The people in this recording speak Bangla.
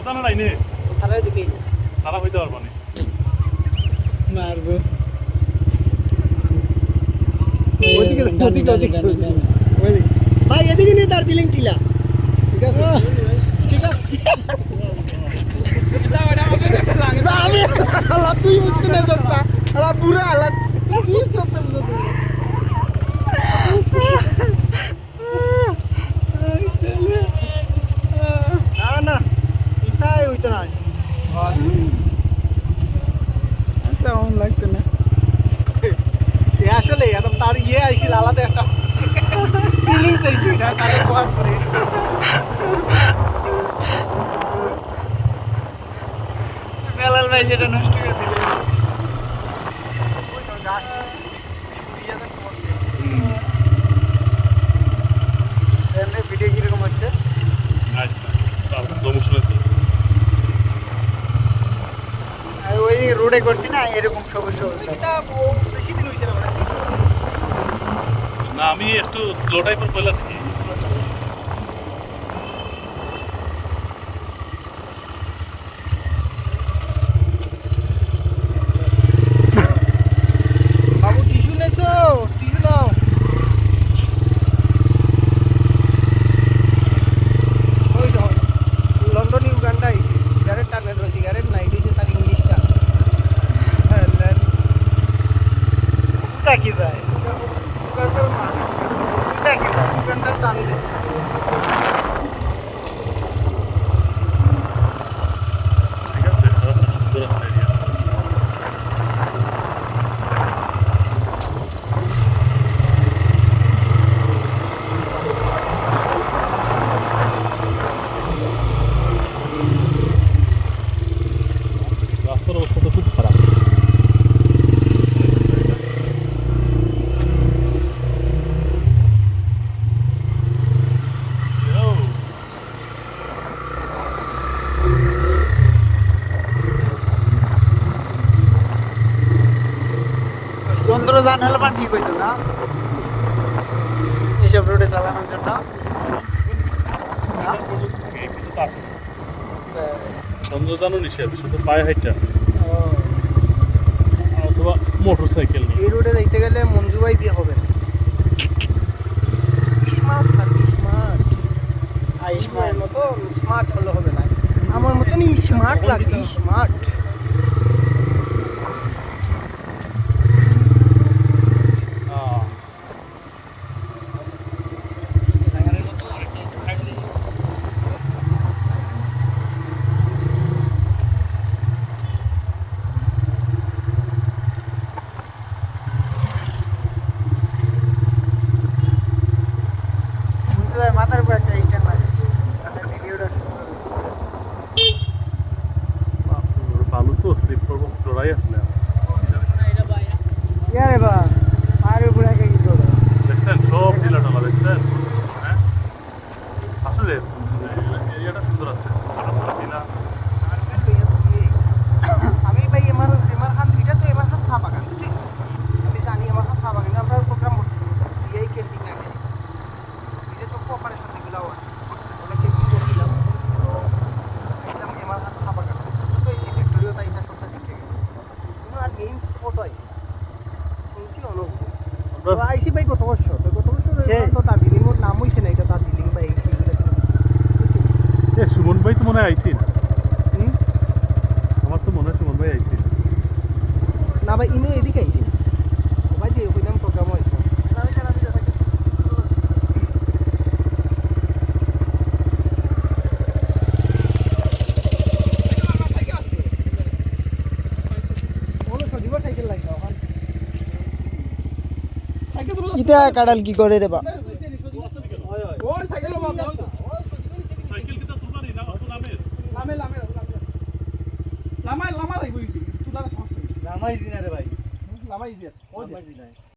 দোকানে নাই নে। তারা দিকে তারা হইতে পারব দার্জিলিং টিলা ঠিক আছে? তুই বুঝতে না পারতা পুরা আলাদ সাউন্ড লাগতো না। এ আসলে এটা তার ইয়ে আইছিল আলাদা একটা ফিলিং চাইছে এটা তার ব্যবহার করে। বেলাল ভাই সেটা নষ্ট করে দিলে। এমনি ভিডিও কীরকম হচ্ছে? নাইস নাইস আর স্লো মোশনে তো আর ওই রোডে করছি না এরকম সবুজ সবুজ এটা বেশি দিন না মানে না আমি একটু স্লো টাইপের পয়লা থাকি। তা কি যায় উগান্ডার মান তা কি যায় উগান্ডার টান দে ঠিক আছে খারাপ না সুন্দর আছে এরিয়া রাস্তার অবস্থা তো খুব খারাপ Yo. চন্দ্রযান হলে বা ঠিক হইতো না। এইসব রোডে চালানোর জন্য না। চন্দ্রযানও নিষেধ শুধু পায়ে হাইটা অথবা মোটর সাইকেল এই রোডে যাইতে গেলে মঞ্জু ভাই দিয়ে হবে না। Smart smart. আইসমানের মতো স্মার্ট হলে হবে না। আমার মতন স্মার্ট লাগবে। স্মার্ট আহ, মঞ্জু ভাই মাথার উপর একটা স্ট্যান্ড মারে তাহলে ভিডিওটা সুন্দর হবে। বাপরে, বালু তো স্লিপ করব চড়াই আসলে ইয়ারে বা আর উপরে কি করবে দেখছেন সব টিলা টালা দেখছেন? আইসি ভাই কত বছর তো কত বছর। তো দার্জিলিং ওর নাম হইছে না এটা তার এই সেইগুলো এ সুমন ভাই তো মনে হয় আইসি আমার তো মনে হয় সুমন ভাই আইসি না ভাই ইনো এদিকে আইছি ভাই দিয়ে হইলাম প্রোগ্রাম হইছে আমি কেন আমি যাই সাইকেল লাগে কিতা কাটাল কি করে রে বা না লামাই লামা লাগবে তুই তুই লামা জামাই দিনা রে ভাই। লামাই দিস